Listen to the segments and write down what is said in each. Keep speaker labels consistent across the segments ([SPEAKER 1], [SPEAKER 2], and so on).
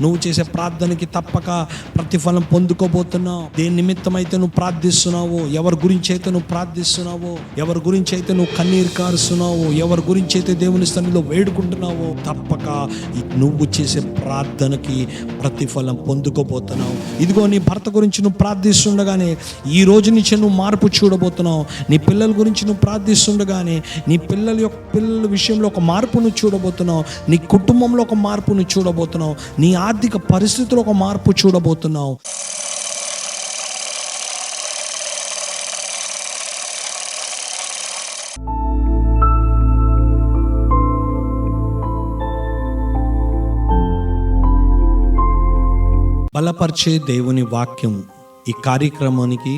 [SPEAKER 1] నువ్వు చేసే ప్రార్థనకి తప్పక ప్రతిఫలం పొందుకోబోతున్నావు. దేని నిమిత్తం అయితే నువ్వు ప్రార్థిస్తున్నావో ఎవరి గురించి అయితే నువ్వు ప్రార్థిస్తున్నావో ఎవరి గురించి అయితే నువ్వు కన్నీరు కారుస్తున్నావో ఎవరి గురించి అయితే దేవుని స్థానంలో వేడుకుంటున్నావో తప్పక నువ్వు చేసే ప్రార్థనకి ప్రతిఫలం పొందుకోబోతున్నావు. ఇదిగో నీ భర్త గురించి నువ్వు ప్రార్థిస్తుండగానే ఈ రోజు నుంచి నువ్వు మార్పు చూడబోతున్నావు. నీ పిల్లల గురించి నువ్వు ప్రార్థిస్తుండగానే నీ పిల్లల యొక్క పిల్లల విషయంలో ఒక మార్పును చూడబోతున్నావు. నీ కుటుంబంలో ఒక మార్పును చూడబోతున్నావు. నీ ఆర్థిక పరిస్థితిలో ఒక మార్పు చూడబోతున్నావు బలపరిచే దేవుని వాక్యం ఈ కార్యక్రమానికి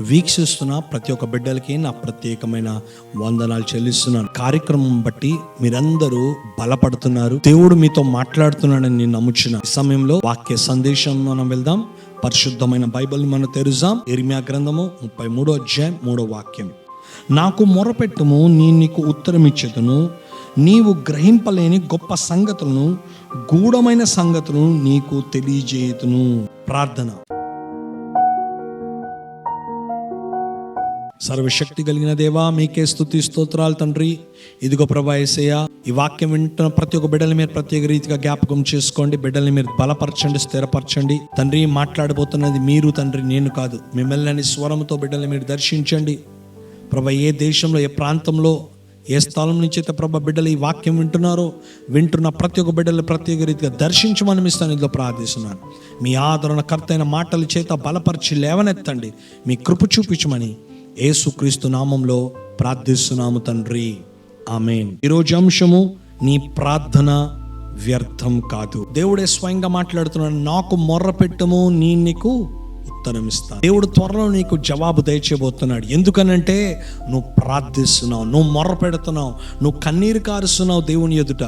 [SPEAKER 1] వీక్షిస్తున్న ప్రతి ఒక్క బిడ్డలకి నా ప్రత్యేకమైన వందనాలు చెల్లిస్తున్నాను. కార్యక్రమం బట్టి మీరందరూ బలపడుతున్నారు. దేవుడు మీతో మాట్లాడుతున్నాడని నేను నమ్ముచున్న ఈ సమయంలో వాక్య సందేశం మనం వెళ్దాం. పరిశుద్ధమైన బైబిల్ మనం తెరుజాం ఇర్మియా గ్రంథము ముప్పై మూడో అధ్యాయం మూడో వాక్యం. నాకు మొరపెట్టుము నేను నీకు ఉత్తరం ఇచ్చేదను. నీవు గ్రహింపలేని గొప్ప సంగతులను గూఢమైన సంగతులను నీకు తెలియజేయుతును ప్రార్థన. సర్వశక్తి కలిగిన దేవా మీకే స్థుతి స్తోత్రాలు తండ్రి. ఇదిగో ప్రభా యేసయ్య ఈ వాక్యం వింటున్న ప్రతి ఒక్క బిడ్డల మీరు ప్రత్యేక రీతిగా జ్ఞాపకం చేసుకోండి. బిడ్డల్ని మీరు బలపరచండి స్థిరపరచండి. తండ్రి మాట్లాడబోతున్నది మీరు తండ్రి నేను కాదు. మిమ్మల్ని స్వరంతో బిడ్డల్ని మీరు దర్శించండి. ప్రభా ఏ దేశంలో ఏ ప్రాంతంలో ఏ స్థలం నుంచి అయితే ప్రభా బిడ్డలు ఈ వాక్యం వింటున్నారో వింటున్న ప్రతి ఒక్క బిడ్డలు ప్రత్యేక రీతిగా దర్శించమని మీ స్థానిలో ప్రార్థిస్తున్నాను. మీ ఆదరణ కర్తైన మాటల చేత బలపరిచి లేవనెత్తండి. మీ కృప చూపించమని ఏసుక్రీస్తు నామంలో ప్రార్థిస్తున్నాము తండ్రి. ఆమెన్. ఈరోజు అంశము నీ ప్రార్థన వ్యర్థం కాదు. దేవుడే స్వయంగా మాట్లాడుతున్నాడు నాకు మొర్ర పెట్టుము నీ నీకు ఉత్తరం ఇస్తాను. దేవుడు త్వరలో నీకు జవాబు దయచేయబోతున్నాడు. ఎందుకనంటే నువ్వు ప్రార్థిస్తున్నావు నువ్వు మొర్ర పెడుతున్నావు నువ్వు కన్నీరు కారుస్తున్నావు దేవుని ఎదుట.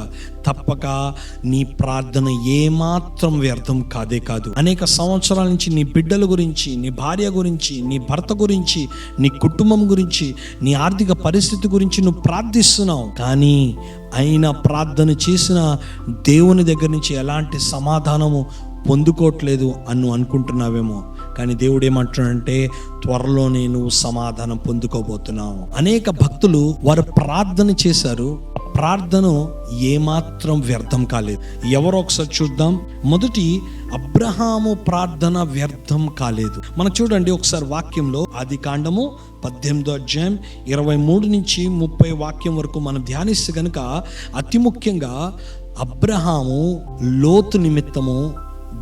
[SPEAKER 1] తప్పక నీ ప్రార్థన ఏమాత్రం వ్యర్థం కాదే కాదు. అనేక సంవత్సరాల నుంచి నీ బిడ్డల గురించి నీ భార్య గురించి నీ భర్త గురించి నీ కుటుంబం గురించి నీ ఆర్థిక పరిస్థితి గురించి నువ్వు ప్రార్థిస్తున్నావు. కానీ అయినా ప్రార్థన చేసిన దేవుని దగ్గర నుంచి ఎలాంటి సమాధానము పొందుకోవట్లేదు అని అనుకుంటున్నావేమో. కానీ దేవుడు ఏమంటున్నాడంటే త్వరలోనే నువ్వు సమాధానం పొందుకోబోతున్నావు. అనేక భక్తులు వారు ప్రార్థన చేశారు. ప్రార్థన ఏమాత్రం వ్యర్థం కాలేదు. ఎవరో ఒకసారి చూద్దాం. మొదటి అబ్రహాము ప్రార్థన వ్యర్థం కాలేదు. మనం చూడండి ఒకసారి వాక్యంలో ఆది కాండము పద్దెనిమిదో అధ్యాయం ఇరవై మూడు నుంచి ముప్పై వాక్యం వరకు మనం ధ్యానిస్తే కనుక అతి ముఖ్యంగా అబ్రహాము లోతు నిమిత్తము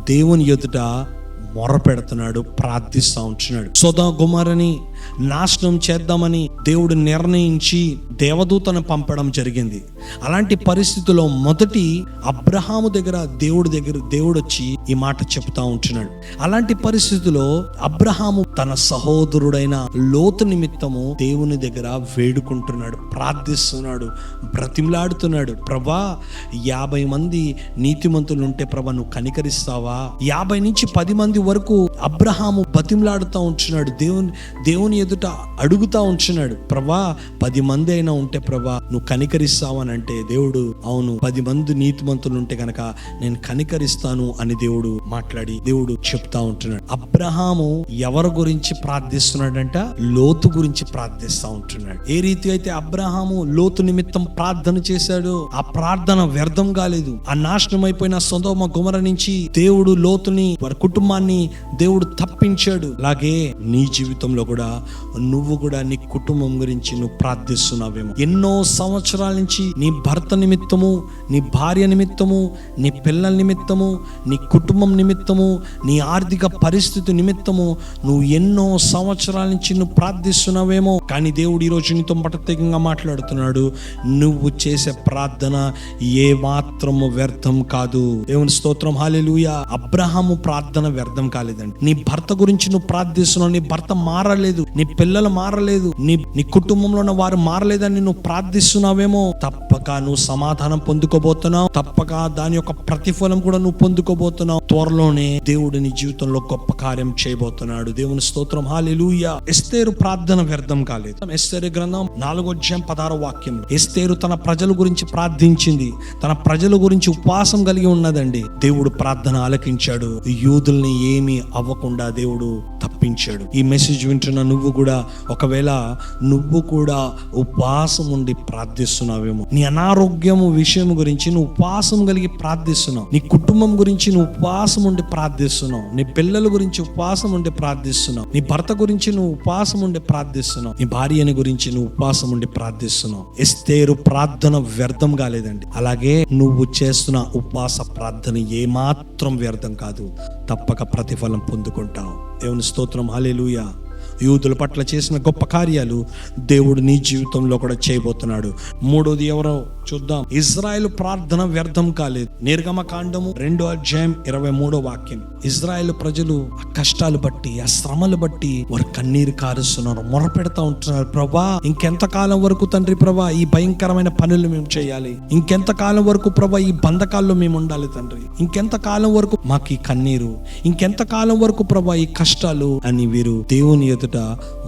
[SPEAKER 1] దేవుని ఎదుట మొర పెడుతున్నాడు ప్రార్థిస్తూ ఉంటున్నాడు. సోదా కుమారని నాశనం చేద్దామని దేవుడు నిర్ణయించి దేవదూతను పంపడం జరిగింది. అలాంటి పరిస్థితుల్లో మొదటి అబ్రహాము దగ్గర దేవుడి దగ్గర దేవుడు వచ్చి ఈ మాట చెప్తా ఉంటున్నాడు. అలాంటి పరిస్థితుల్లో అబ్రహాము తన సహోదరుడైన లోతు నిమిత్తము దేవుని దగ్గర వేడుకుంటున్నాడు ప్రార్థిస్తున్నాడు బ్రతిమలాడుతున్నాడు. ప్రభా యాభై మంది నీతిమంతులు ఉంటే ప్రభా నువ్వు కనికరిస్తావా? యాభై నుంచి పది మంది వరకు అబ్రహాము బతిమలాడుతూ ఉంటున్నాడు దేవుని దేవుని ఎదుట అడుగుతా ఉంటున్నాడు. ప్రభా పది మంది అయినా ఉంటే ప్రభా నువ్వు కనికరిస్తావని అంటే దేవుడు అవును పది మంది నీతిమంతులు ఉంటే కనుక నేను కనికరిస్తాను అని దేవుడు మాట్లాడి దేవుడు చెప్తా ఉంటున్నాడు. అబ్రహాము ఎవరి గురించి ప్రార్థిస్తున్నాడంట? లోతు గురించి ప్రార్థిస్తా ఉంటున్నాడు. ఏ రీతి అయితే అబ్రహాము లోతు నిమిత్తం ప్రార్థన చేశాడు ఆ ప్రార్థన వ్యర్థం కాలేదు. ఆ నాశనం అయిపోయిన సొంతమ గుమర నుంచి దేవుడు లోతుని వారి కుటుంబాన్ని దేవుడు తప్పించాడు. అలాగే నీ జీవితంలో కూడా నువ్వు కూడా నీ కుటుంబం గురించి నువ్వు ప్రార్థిస్తున్నావేమో. ఎన్నో సంవత్సరాల నుంచి నీ భర్త నిమిత్తము నీ భార్య నిమిత్తము నీ పిల్లల నిమిత్తము నీ కుటుంబం నిమిత్తము నీ ఆర్థిక పరిస్థితి నిమిత్తము నువ్వు ఎన్నో సంవత్సరాల నుంచి నువ్వు ప్రార్థిస్తున్నావేమో. కానీ దేవుడు ఈరోజు నీతో ప్రత్యేకంగా మాట్లాడుతున్నాడు. నువ్వు చేసే ప్రార్థన ఏ మాత్రము వ్యర్థం కాదు. దేవుని స్తోత్రం హాలెలూయ అబ్రహాము ప్రార్థన వ్యర్థం కాలేదండి. నీ భర్త గురించి నువ్వు ప్రార్థిస్తున్నావు నీ భర్త మారలేదు నీ పిల్లలు మారలేదు నీ నీ కుటుంబంలో ఉన్న వారు మారలేదని నువ్వు ప్రార్థిస్తున్నావేమో తప్పక నువ్వు సమాధానం పొందుకోబోతున్నావు. తప్పక దాని యొక్క ప్రతిఫలం కూడా నువ్వు పొందుకోబోతున్నావు. త్వరలోనే దేవుడు నీ జీవితంలో గొప్ప కార్యం చేయబోతున్నాడు. దేవుని స్తోత్రం. హాలెలూయా ఎస్తేరు ప్రార్థన వ్యర్థం కాలేదు. ఎస్తేరు గ్రంథం నాలుగో అధ్యాయం పదహారు వాక్యం. ఎస్తేరు తన ప్రజల గురించి ప్రార్థించింది. తన ప్రజల గురించి ఉపవాసం కలిగి ఉన్నదండి. దేవుడు ప్రార్థన ఆలకించాడు. యూదుల్ని ఏమీ అవ్వకుండా దేవుడు తప్పించాడు. ఈ మెసేజ్ వింటున్న నువ్వు కూడా ఒకవేళ నువ్వు కూడా ఉపవాసం ఉండి ప్రార్థిస్తున్నావేమో నీ అనారోగ్యము విషయం గురించి నువ్వు ఉపవాసం కలిగి ప్రార్థిస్తున్నావు. నీ కుటుంబం గురించి నువ్వు ఉపవాసం ఉండి ప్రార్థిస్తున్నావు. నీ పిల్లల గురించి ఉపవాసం ఉండి ప్రార్థిస్తున్నావు. నీ భర్త గురించి నువ్వు ఉపవాసం ఉండి ప్రార్థిస్తున్నావు. నీ భార్యని గురించి నువ్వు ఉపవాసం ఉండి ప్రార్థిస్తున్నావు. ఎస్తేరు ప్రార్థన వ్యర్థం కాలేదండి. అలాగే నువ్వు చేస్తున్న ఉపవాస ప్రార్థన ఏమాత్రం వ్యర్థం కాదు. తప్పక ప్రతిఫలం పొందుకుంటావు. దేవుని స్తోత్రం. హాలేలుయా యూదుల పట్ల చేసిన గొప్ప కార్యాలు దేవుడు నీ జీవితంలో కూడా చేయబోతున్నాడు. మూడోది ఎవరో చూద్దాం. ఇజ్రాయెల్ ప్రార్థన వ్యర్థం కాలేదు. నిర్గమ కాండము రెండో అధ్యాయం ఇరవై మూడో వాక్యం. ఇజ్రాయెల్ ప్రజలు ఆ కష్టాలు బట్టి ఆ శ్రమలు బట్టి వారు కన్నీరు కారుస్తున్నారు. మొర పెడతా ఉంటున్నారు. ప్రభా ఇంకెంత కాలం వరకు తండ్రి ప్రభా ఈ భయంకరమైన పనులు మేము చేయాలి? ఇంకెంత కాలం వరకు ప్రభా ఈ బంధకాల్లో మేము ఉండాలి తండ్రి? ఇంకెంత కాలం వరకు మాకు ఈ కన్నీరు? ఇంకెంత కాలం వరకు ప్రభా ఈ కష్టాలు? అని వీరు దేవుని ఎదుట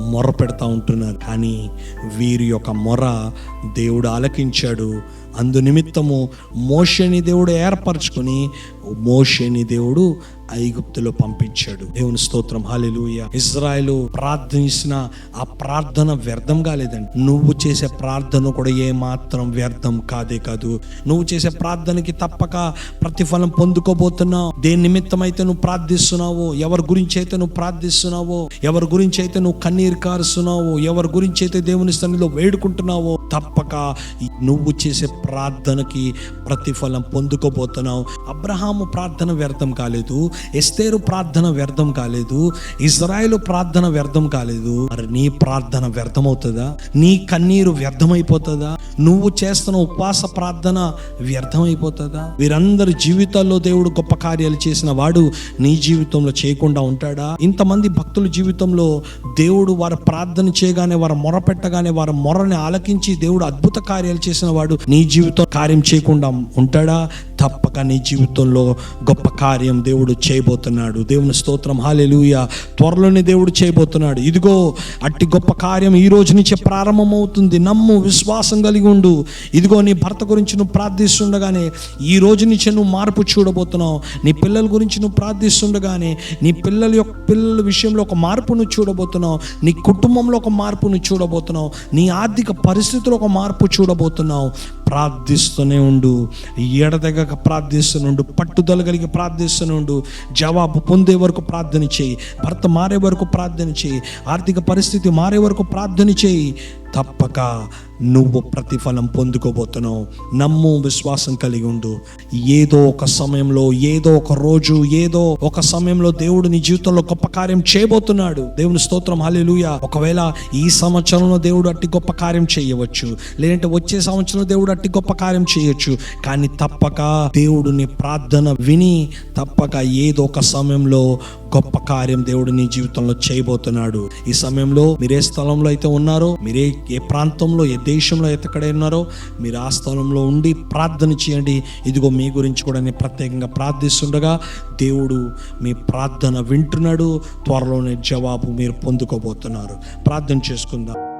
[SPEAKER 1] మొర పెడతా ఉంటున్నారు. కానీ వీరి యొక్క మొర దేవుడు ఆలకించాడు. అందు నిమిత్తము మోషని దేవుడు ఏర్పరచుకొని మోషని దేవుడు ఐగుప్తులో పంపించాడు. దేవుని స్తోత్రం. హాలిలూయ ఇజ్రాయెల్ ప్రార్థించిన ఆ ప్రార్థన వ్యర్థం కాలేదండి. నువ్వు చేసే ప్రార్థన కూడా ఏ మాత్రం వ్యర్థం కాదే కాదు. నువ్వు చేసే ప్రార్థనకి తప్పక ప్రతిఫలం పొందుకోబోతున్నావు. దేని నిమిత్తం అయితే నువ్వు ప్రార్థిస్తున్నావో ఎవరి గురించి అయితే నువ్వు ప్రార్థిస్తున్నావో ఎవరి గురించి అయితే నువ్వు కన్నీరు కారుస్తున్నావో ఎవరి గురించి అయితే దేవుని సన్నిధిలో వేడుకుంటున్నావో తప్పక నువ్వు చేసే ప్రార్థనకి ప్రతిఫలం పొందుకోబోతున్నావు. అబ్రహాము ప్రార్థన వ్యర్థం కాలేదు. ఎస్తేరు ప్రార్థన వ్యర్థం కాలేదు ఇజ్రాయెల్ ప్రార్థన వ్యర్థం కాలేదు. మరి నీ ప్రార్థన వ్యర్థమవుతుందా? నీ కన్నీరు వ్యర్థమైపోతుందా? నువ్వు చేస్తున్న ఉపవాస ప్రార్థన వ్యర్థమైపోతుందా? వీరందరి జీవితాల్లో దేవుడు గొప్ప కార్యాలు చేసిన వాడు నీ జీవితంలో చేయకుండా ఉంటాడా? ఇంతమంది భక్తుల జీవితంలో దేవుడు వారు ప్రార్థన చేయగానే వారు మొర పెట్టగానే వారి మొరని ఆలకించి దేవుడు అద్భుత కార్యాలు చేసిన వాడు నీ జీవితం కార్యం చేయకుండా ఉంటాడా? తప్పక నీ జీవితంలో గొప్ప కార్యం దేవుడు చేయబోతున్నాడు. దేవుని స్తోత్రం. హాలెలుయ త్వరలోనే దేవుడు చేయబోతున్నాడు. ఇదిగో అట్టి గొప్ప కార్యం ఈ రోజు నుంచే ప్రారంభమవుతుంది. నమ్ము విశ్వాసం కలిగి ఉండు. ఇదిగో నీ భర్త గురించి నువ్వు ప్రార్థిస్తుండగానే ఈ రోజు నుంచే నువ్వు మార్పు చూడబోతున్నావు. నీ పిల్లల గురించి నువ్వు ప్రార్థిస్తుండగానే నీ పిల్లల యొక్క పిల్లల విషయంలో ఒక మార్పును చూడబోతున్నావు. నీ కుటుంబంలో ఒక మార్పును చూడబోతున్నావు. నీ ఆర్థిక పరిస్థితుల్లో ఒక మార్పు చూడబోతున్నావు. ప్రార్థిస్తూనే ఉండు. ఎడతెగక ప్రార్థిస్తూనే ఉండు. పట్టుదల కలిగి ప్రార్థిస్తూనే ఉండు. జవాబు పొందే వరకు ప్రార్థన చేయి. భర్త మారే వరకు ప్రార్థన చేయి. ఆర్థిక పరిస్థితి మారే వరకు ప్రార్థన చేయి. తప్పక నువ్వు ప్రతిఫలం పొందుకోబోతున్నావు. నమ్ము విశ్వాసం కలిగి ఉండు. ఏదో ఒక సమయంలో ఏదో ఒక రోజు ఏదో ఒక సమయంలో దేవుడు నీ జీవితంలో గొప్ప కార్యం చేయబోతున్నాడు. దేవుని స్తోత్రం హల్లెలూయా. ఒకవేళ ఈ సంవత్సరంలో దేవుడు అట్టి గొప్ప కార్యం చేయవచ్చు. లేదంటే వచ్చే సంవత్సరంలో దేవుడు అట్టి గొప్ప కార్యం చేయొచ్చు. కానీ తప్పక దేవుడిని ప్రార్థన విని తప్పక ఏదో ఒక సమయంలో గొప్ప కార్యం దేవుడు నీ జీవితంలో చేయబోతున్నాడు. ఈ సమయంలో మీరే స్థలంలో అయితే ఉన్నారో మీరే ఏ ప్రాంతంలో ఏ దేశంలో ఎక్కడే ఉన్నారో మీరు ఆ స్థలంలో ఉండి ప్రార్థన చేయండి. ఇదిగో మీ గురించి కూడా నేను ప్రత్యేకంగా ప్రార్థిస్తుండగా దేవుడు మీ ప్రార్థన వింటున్నాడు. త్వరలోనే జవాబు మీరు పొందుకోబోతున్నారు. ప్రార్థన చేసుకుందాం.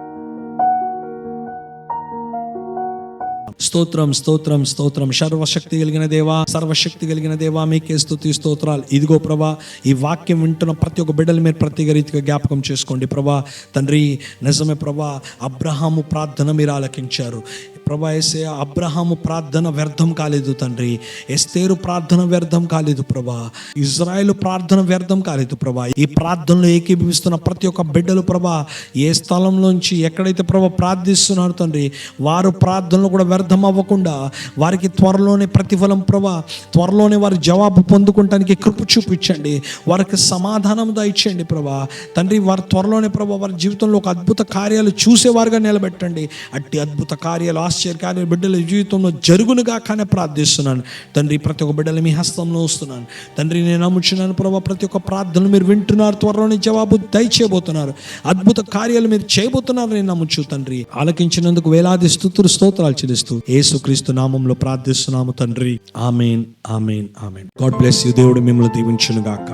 [SPEAKER 1] స్తోత్రం స్తోత్రం స్తోత్రం. సర్వశక్తి కలిగిన దేవా సర్వశక్తి కలిగిన దేవా మీకే స్థుతి స్తోత్రాలు. ఇదిగో ప్రభా ఈ వాక్యం వింటున్న ప్రతి ఒక్క బిడ్డలు మీరు ప్రత్యేక రీతిగా జ్ఞాపకం చేసుకోండి ప్రభా. తండ్రి నిజమే ప్రభా అబ్రహాము ప్రార్థన మీరు ఆలకించారు. ప్రభా ఏసే అబ్రహాము ప్రార్థన వ్యర్థం కాలేదు తండ్రి. ఎస్తేరు ప్రార్థన వ్యర్థం కాలేదు ప్రభా. ఇజ్రాయెల్ ప్రార్థన వ్యర్థం కాలేదు ప్రభా. ఈ ప్రార్థనలో ఏకీభవిస్తున్న ప్రతి ఒక్క బిడ్డలు ప్రభా ఏ స్థలంలోంచి ఎక్కడైతే ప్రభా ప్రార్థిస్తున్నారు తండ్రి వారు ప్రార్థనలు కూడా వ్యర్థం అవ్వకుండా వారికి త్వరలోనే ప్రతిఫలం ప్రభా త్వరలోనే వారి జవాబు పొందుకుంటానికి కృప చూపించండి. వారికి సమాధానం దయచేయండి ప్రభా. తండ్రి వారి త్వరలోనే ప్రభా వారి జీవితంలో ఒక అద్భుత కార్యాలు చూసేవారుగా నిలబెట్టండి. అట్టి అద్భుత కార్యాలు ఆశ్చర్య బిడ్డల జీవితంలో జరుగునుగా కానీ ప్రార్థిస్తున్నాను. తండ్రి ప్రతి ఒక్క బిడ్డలు మీ హస్తంలో వస్తున్నాను. తండ్రి నేను నమ్ముచున్నాను ప్రభావ ప్రతి ఒక్క ప్రార్థనలు మీరు వింటున్నారు త్వరలోనే జవాబు దయచేయబోతున్నారు. అద్భుత కార్యాలు మీరు చేయబోతున్నారు నేను నమ్ముచు తండ్రి. ఆలకించినందుకు వేలాది స్థుతులు స్తోత్రాలు చెల్లిస్తూ ఏసుక్రీస్తు నామంలో ప్రార్థిస్తున్నాము తండ్రి. Amen amen amen. God bless you దేవుడు మిమ్మల్ని దీవించును గాక